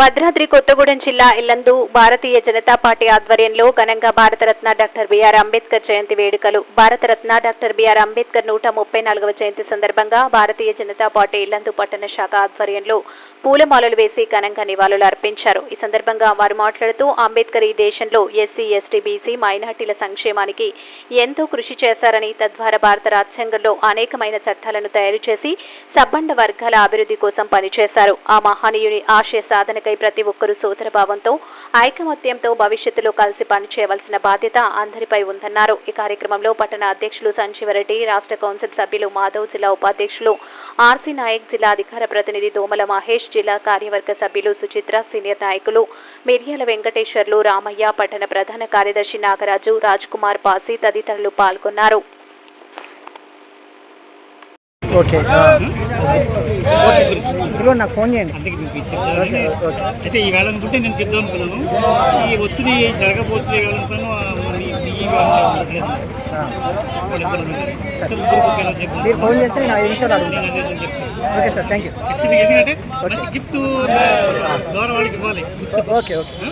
భద్రాద్రి కొత్తగూడెం జిల్లా ఇల్లందు భారతీయ జనతా పార్టీ ఆధ్వర్యంలో ఘనంగా Bharat Ratna doctor B R Ambedkar జయంతి వేడుకలు. భారతరత్న డాక్టర్ బిఆర్ అంబేద్కర్ నూట ముప్పై నాలుగవ జయంతి సందర్భంగా భారతీయ జనతా పార్టీ ఇల్లందు పట్టణ శాఖ ఆధ్వర్యంలో పూలమాలలు వేసి ఘనంగా నివాళులు అర్పించారు. ఈ సందర్భంగా వారు మాట్లాడుతూ అంబేద్కర్ ఈ దేశంలో ఎస్సీ ఎస్టీ బీసీ మైనార్టీల సంక్షేమానికి ఎంతో కృషి చేశారని తద్వారా భారత రాజ్యాంగంలో అనేకమైన చట్టాలను తయారు చేసి సబ్బండ వర్గాల అభివృద్ధి కోసం పనిచేశారు. ఆ మహానీయుని ఆశయ సాధన సాధనకై ప్రతి ఒక్కరూ సోదరభావంతో ఐకమత్యంతో భవిష్యత్తులో కలిసి పనిచేయవలసిన బాధ్యత అందరిపై ఉందన్నారు. ఈ కార్యక్రమంలో పట్టణ అధ్యక్షులు సంజీవరెడ్డి రాష్ట్ర కౌన్సిల్ సభ్యులు మాధవ్ జిల్లా ఉపాధ్యక్షులు ఆర్సీ నాయక్ జిల్లా అధికార ప్రతినిధి దోమల మహేష్ జిల్లా కార్యవర్గ సభ్యులు సుచిత్ర సీనియర్ నాయకులు మిర్యాల వెంకటేశ్వర్లు రామయ్య పట్టణ ప్రధాన కార్యదర్శి నాగరాజు రాజ్ కుమార్ పాసి తదితరులు పాల్గొన్నారు. ఓకే ఇదిగో నాకు ఫోన్ చేయండి అందుకే మీకు చెప్తాను అయితే ఈవేళ అనుకుంటే నేను చెప్దాం అనుకున్నాను ఈ ఒత్తిడి జరగబోచ్చు అనుకున్నాను మరి ఈ వేళ ఉండట్లేదు. వాళ్ళిద్దరు ఉన్నారు. అసలు ముగ్గురు ఒకేలా చెప్తాను. మీరు ఫోన్ చేస్తే నేను ఐదు నిమిషాలు నేను అడుగుతాను అదే నేను చెప్తాను. ఓకే సార్ థ్యాంక్ యూ ఖచ్చితంగా ఎందుకంటే మంచి గిఫ్ట్ ద్వారా వాళ్ళకి ఇవ్వాలి ఓకే ఓకే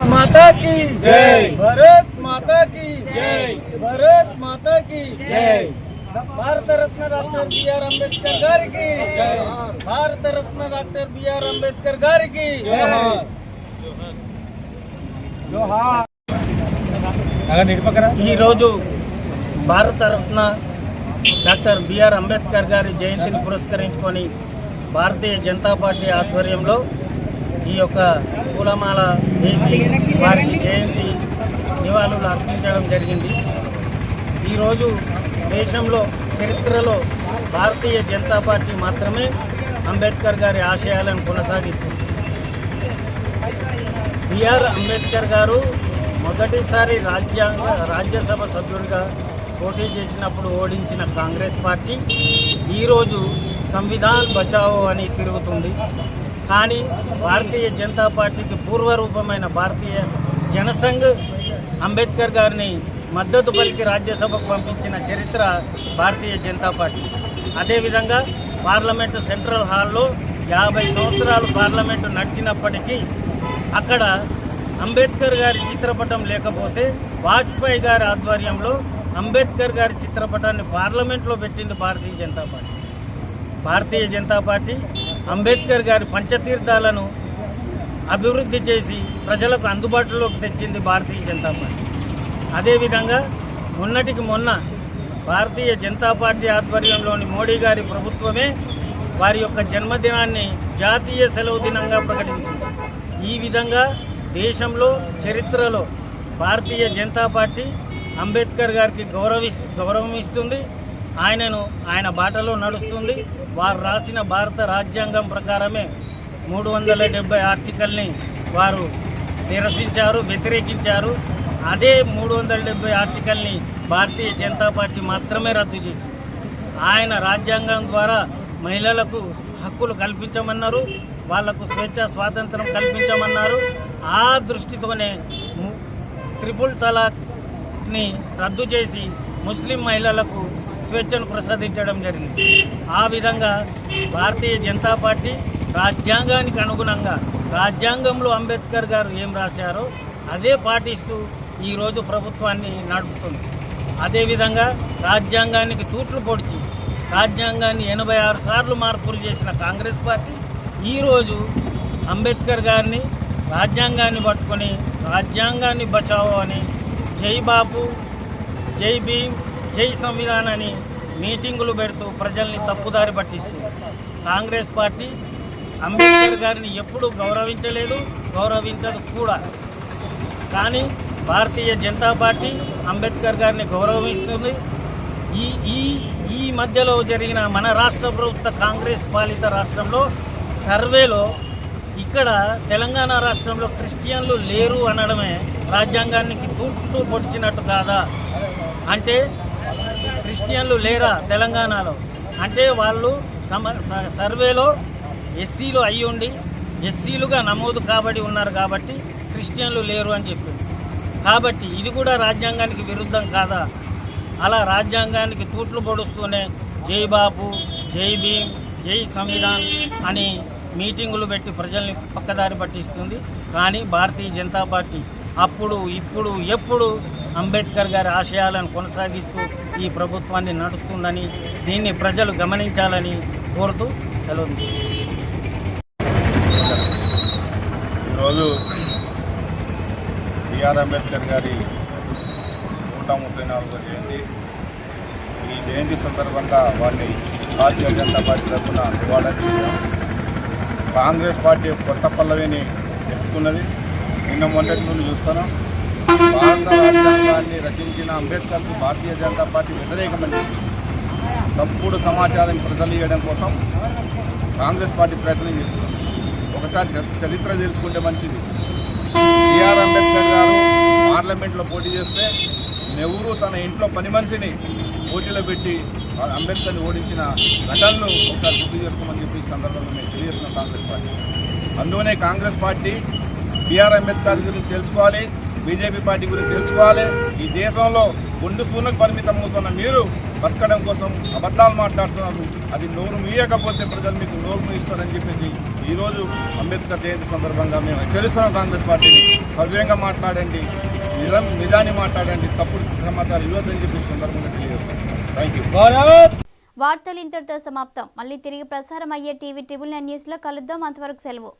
माता की जय भारत माता की जय भारत माता की जय భారత రత్న డాక్టర్ బిఆర్ అంబేద్కర్ గారికి భారత రత్న డాక్టర్ బిఆర్ అంబేద్కర్ గారికి ఈరోజు భారత రత్న డాక్టర్ బిఆర్ అంబేద్కర్ గారి జయంతిని పురస్కరించుకొని భారతీయ జనతా పార్టీ ఆధ్వర్యంలో ఈ యొక్క పూలమాల వేసి వారికి జయంతి నివాళులు అర్పించడం జరిగింది. ఈరోజు దేశంలో చరిత్రలో భారతీయ జనతా పార్టీ మాత్రమే అంబేద్కర్ గారి ఆశయాలను కొనసాగిస్తుంది. బిఆర్ అంబేద్కర్ గారు మొదటిసారి రాజ్యాంగ రాజ్యసభ సభ్యుడిగా పోటీ చేసినప్పుడు ఓడించిన కాంగ్రెస్ పార్టీ ఈరోజు సంవిధాన్ బచావో అని తిరుగుతుంది. కానీ భారతీయ జనతా పార్టీకి పూర్వరూపమైన భారతీయ జనసంఘ్ అంబేద్కర్ గారిని మద్దతు పలికి రాజ్యసభకు పంపించిన చరిత్ర భారతీయ జనతా పార్టీ. అదేవిధంగా పార్లమెంటు సెంట్రల్ హాల్లో యాభై సంవత్సరాలు పార్లమెంటు నడిచినప్పటికీ అక్కడ అంబేద్కర్ గారి చిత్రపటం లేకపోతే వాజ్పేయి గారి ఆధ్వర్యంలో అంబేద్కర్ గారి చిత్రపటాన్ని పార్లమెంట్లో పెట్టింది భారతీయ జనతా పార్టీ. భారతీయ జనతా పార్టీ అంబేద్కర్ గారి పంచతీర్థాలను అభివృద్ధి చేసి ప్రజలకు అందుబాటులోకి తెచ్చింది భారతీయ జనతా పార్టీ. అదేవిధంగా మొన్నటికి మొన్న భారతీయ జనతా పార్టీ ఆధ్వర్యంలోని మోడీ గారి ప్రభుత్వమే వారి యొక్క జన్మదినాన్ని జాతీయ సెలవు దినంగా ప్రకటించింది. ఈ విధంగా దేశంలో చరిత్రలో భారతీయ జనతా పార్టీ అంబేద్కర్ గారికి గౌరవి గౌరవం ఇస్తుంది ఆయనను ఆయన బాటలో నడుస్తుంది. వారు రాసిన భారత రాజ్యాంగం ప్రకారమే మూడు వందల డెబ్బై ఆర్టికల్ని వారు నిరసించారు వ్యతిరేకించారు. అదే మూడు వందల డెబ్బై ఆర్టికల్ని భారతీయ జనతా పార్టీ మాత్రమే రద్దు చేసింది. ఆయన రాజ్యాంగం ద్వారా మహిళలకు హక్కులు కల్పించమన్నారు వాళ్ళకు స్వేచ్ఛ స్వాతంత్రం కల్పించమన్నారు. ఆ దృష్టితోనే త్రిపుల్ తలాక్ని రద్దు చేసి ముస్లిం మహిళలకు స్వేచ్ఛను ప్రసాదించడం జరిగింది. ఆ విధంగా భారతీయ జనతా పార్టీ రాజ్యాంగానికి అనుగుణంగా రాజ్యాంగంలో అంబేద్కర్ గారు ఏం రాశారో అదే పాటిస్తూ ఈరోజు ప్రభుత్వాన్ని నడుపుతుంది. అదేవిధంగా రాజ్యాంగానికి తూట్లు పొడిచి రాజ్యాంగాన్ని ఎనభై ఆరు సార్లు మార్పులు చేసిన కాంగ్రెస్ పార్టీ ఈరోజు అంబేద్కర్ గారిని రాజ్యాంగాన్ని పట్టుకొని రాజ్యాంగాన్ని బచావో అని జై బాబు జై భీమ్ జై సంవిధాన్ అని మీటింగులు పెడుతూ ప్రజల్ని తప్పుదారి పట్టిస్తుంది కాంగ్రెస్ పార్టీ అంబేద్కర్ గారిని ఎప్పుడూ గౌరవించలేదు గౌరవించదు కూడా. కానీ భారతీయ జనతా పార్టీ అంబేద్కర్ గారిని గౌరవిస్తుంది. ఈ ఈ ఈ మధ్యలో జరిగిన మన రాష్ట్ర ప్రభుత్వ కాంగ్రెస్ పాలిత రాష్ట్రంలో సర్వేలో ఇక్కడ తెలంగాణ రాష్ట్రంలో క్రిస్టియన్లు లేరు అనడమే రాజ్యాంగానికి తూట్లు పొడిచినట్టు కాదా? అంటే క్రిస్టియన్లు లేరా తెలంగాణలో? అంటే వాళ్ళు సమ స- సర్వేలో ఎస్సీలు అయ్యి ఉండి ఎస్సీలుగా నమోదు కాబడి ఉన్నారు కాబట్టి క్రిస్టియన్లు లేరు అని చెప్పారు. కాబట్టి ఇది కూడా రాజ్యాంగానికి విరుద్ధం కాదా? అలా రాజ్యాంగానికి తూట్లు పొడుస్తూనే జై బాబు జై భీమ్ జై సంవిధాన్ అని మీటింగులు పెట్టి ప్రజల్ని పక్కదారి పట్టిస్తుంది. కానీ భారతీయ జనతా పార్టీ అప్పుడు ఇప్పుడు ఎప్పుడు అంబేద్కర్ గారి ఆశయాలను కొనసాగిస్తూ ఈ ప్రభుత్వాన్ని నడుస్తుందని దీన్ని ప్రజలు గమనించాలని కోరుతూ సెలవు ఈరోజు బిఆర్ అంబేద్కర్ గారి నూట ముప్పై నాలుగో జయంతి. ఈ జయంతి సందర్భంగా వారిని భారతీయ జనతా పార్టీ తరఫున నివాళులర్పించాం కాంగ్రెస్ పార్టీ కొత్త పల్లవిని ఎక్కుతున్నది నిన్న మొన్నటి నుండి చూస్తున్నాం. భారత రాజ్యాంగాన్ని రచించిన అంబేద్కర్కు భారతీయ జనతా పార్టీ వ్యతిరేకమని తప్పుడు సమాచారం ప్రజలు ఇవ్వడం కోసం కాంగ్రెస్ పార్టీ ప్రయత్నం చేస్తుంది. ఒకసారి చరిత్ర తెలుసుకుంటే మంచిది. అంబేద్కర్ గారు పార్లమెంట్లో పోటీ చేస్తే నెహ్రూ తన ఇంట్లో పని మనిషిని పోటీలో పెట్టి అంబేద్కర్ని ఓడించిన ఘటనలు ఒకసారి గుర్తు చేసుకోమని చెప్పి ఈ సందర్భంగా మేము తెలియజేస్తున్నాం Congress party. అందువనే Congress party B R Ambedkar గురించి తెలుసుకోవాలి. బీజేపీ పార్టీ గురించి తెలుసుకోవాలి. ఈ దేశంలో గుండు సూనకు పరిమితం అవుతున్న మీరు బతకడం కోసం అబద్ధాలు మాట్లాడుతున్నారు. అది నోరు మీయకపోతే ప్రజలు మీకు నోరు మూయిస్తారని చెప్పేసి ఈరోజు అంబేద్కర్ జయంతి సందర్భంగా మేము హెచ్చరిస్తున్నాం కాంగ్రెస్ పార్టీని. సవ్యంగా మాట్లాడండి. నిజం నిజాన్ని మాట్లాడండి. తప్పుడు సమాచారం ఇవ్వద్దని చెప్పి సందర్భంగా తెలియజేస్తాం థ్యాంక్ యూ వార్తలు ఇంతటితో సమాప్తం. మళ్ళీ తిరిగి ప్రసారం అయ్యే టీవీ ట్రిబుల్ నైన్ న్యూస్లో కలుద్దాం. అంతవరకు సెలవు.